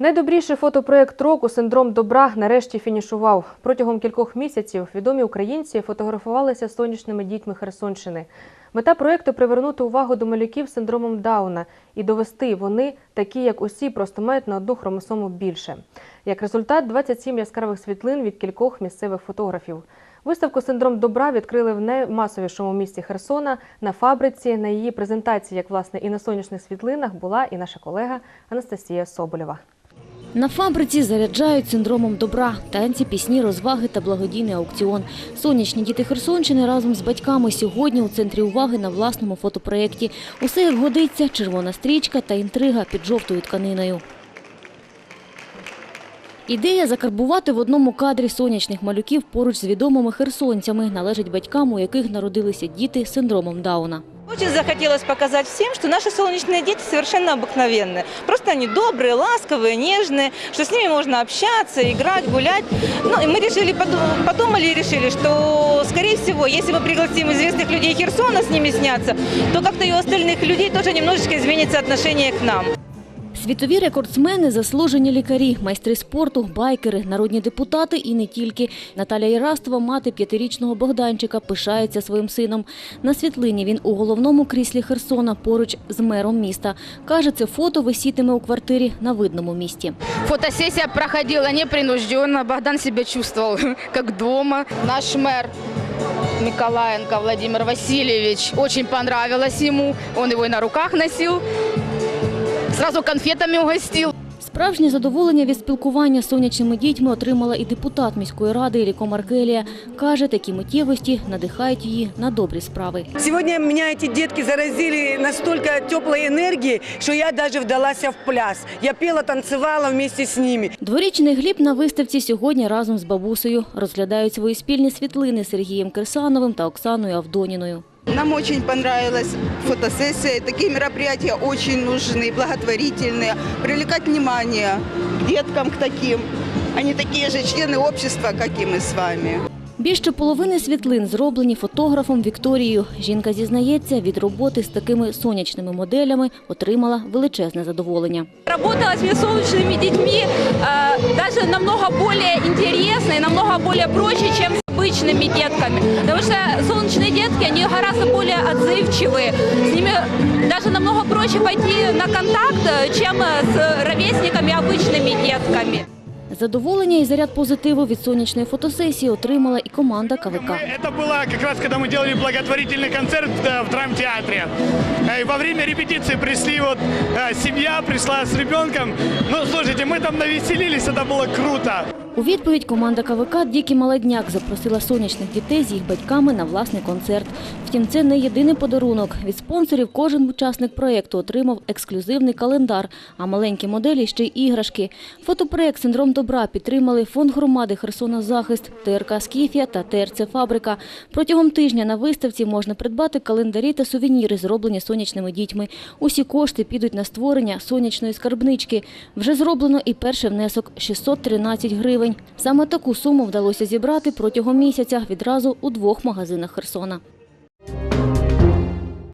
Найдобріший фотопроєкт року Синдром добра нарешті фінішував. Протягом кількох місяців відомі українці фотографувалися сонячними дітьми Херсонщини. Мета проєкту привернути увагу до малюків з синдромом Дауна і довести вони такі, як усі, просто мають на одну хромосому більше. Як результат, 27 яскравих світлин від кількох місцевих фотографів. Виставку Синдром добра відкрили в наймасовішому місті Херсона на фабриці. На її презентації, як власне і на сонячних світлинах, була і наша колега Анастасія Соболєва. На фабриці заряджають синдромом добра, танці, пісні, розваги та благодійний аукціон. Сонячні діти Херсонщини разом з батьками сьогодні у центрі уваги на власному фотопроєкті. Усе як годиться, червона стрічка та інтрига під жовтою тканиною. Ідея закарбувати в одному кадрі сонячних малюків поруч з відомими херсонцями належить батькам, у яких народилися діти з синдромом Дауна. Очень захотелось показать всем, что наши солнечные дети совершенно обыкновенные. Просто они добрые, ласковые, нежные, что с ними можно общаться, играть, гулять. Ну, и мы решили, подум- подумали и решили, что, скорее всего, если мы пригласим известных людей Херсона с ними сняться, то как-то и у остальных людей тоже немножечко изменится отношение к нам. Світові рекордсмени, заслужені лікарі, майстри спорту, байкери, народні депутати і не тільки. Наталя Єрастова, мати п'ятирічного Богданчика, пишається своїм сином. На світлині він у головному кріслі Херсона поруч з мером міста. Каже, це фото висітиме у квартирі на видному місті. Фотосессия проходила непринужденно. Богдан себя чувствовал как дома. Наш мэр Николаенко Владимир Васильевич. Очень понравилось ему. Он его и на руках носил. Сразу конфетами угостил. Справжнє задоволення від спілкування з сонячними дітьми отримала і депутат міської ради Іліко Маркелія. Каже, такі миттєвості надихають її на добрі справи. Сегодня меня эти детки заразили настолько теплой энергией, что я даже вдалась в пляс. Я пела, танцевала вместе с ними. Дворічний Гліб на виставці сьогодні разом з бабусею розглядають свої спільні світлини з Сергієм Кирсановим та Оксаною Авдоніною. Нам очень понравилась фотосессия. Такие мероприятия очень нужны, благотворительные. Привлекать внимание к деткам, к таким. Они такие же члены общества, как и мы с вами. Більше половини світлин зроблені фотографом Вікторією. Жінка зізнається, від роботи з такими сонячними моделями отримала величезне задоволення. Работала с солнечными детьми э, даже намного более интересно и намного более проще, чем с обычными детками. Потому что солнечные детки, они гораздо более отзывчивые. С ними даже намного проще пойти на контакт, э, чем э, с ровесниками, обычными детками. Задоволення і заряд позитиву від сонячної фотосесії отримала і команда КВК. Это было как раз, когда мы делали благотворительный концерт э, в драмтеатре. Э, И во время репетиции пришли вот э, семья, пришла с ребенком. Ну, слушайте, мы там навеселились, это было круто. У відповідь команда КВК «Дікий Молодняк» запросила сонячних дітей з їх батьками на власний концерт. Втім, це не єдиний подарунок. Від спонсорів кожен учасник проєкту отримав ексклюзивний календар, а маленькі моделі ще й іграшки. Фотопроєкт «Синдром добра» підтримали Фонд громади «Херсона Захист», ТРК «Скіфія» та ТРЦ «Фабрика». Протягом тижня на виставці можна придбати календарі та сувеніри, зроблені сонячними дітьми. Усі кошти підуть на створення сонячної скарбнички. Вже зроблено і перший внесок – 613 гривень. Саме таку суму вдалося зібрати протягом місяця відразу у двох магазинах Херсона.